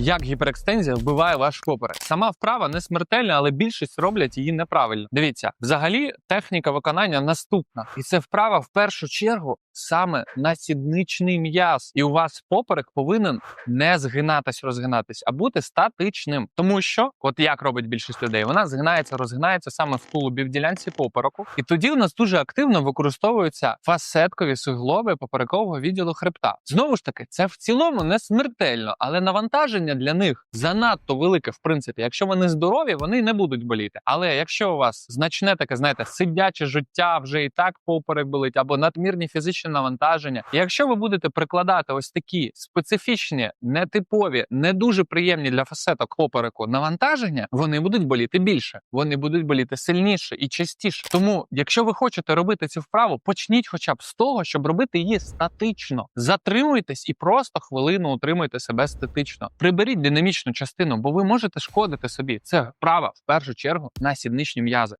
Як гіперекстензія вбиває ваш поперек. Сама вправа не смертельна, але більшість роблять її неправильно. Дивіться, взагалі техніка виконання наступна, і це вправа в першу чергу саме на сідничний м'яз. І у вас поперек повинен не згинатись, розгинатись, а бути статичним. Тому що, от як робить більшість людей, вона згинається, розгинається саме в тулубі в ділянці попереку. І тоді у нас дуже активно використовуються фасеткові суглоби поперекового відділу хребта. Знову ж таки, це в цілому не смертельно, але навантаження для них занадто велике, в принципі. Якщо вони здорові, вони не будуть боліти. Але якщо у вас значне таке, знаєте, сидяче життя вже і так поперек болить, або надмірні фізичні навантаження. Якщо ви будете прикладати ось такі специфічні, нетипові, не дуже приємні для фасеток попереку навантаження, вони будуть боліти більше, вони будуть боліти сильніше і частіше. Тому, якщо ви хочете робити цю вправу, почніть хоча б з того, щоб робити її статично. Затримуйтесь і просто хвилину утримуйте себе статично. Приберіть динамічну частину, бо ви можете шкодити собі. Це вправа в першу чергу на сідничні м'язи.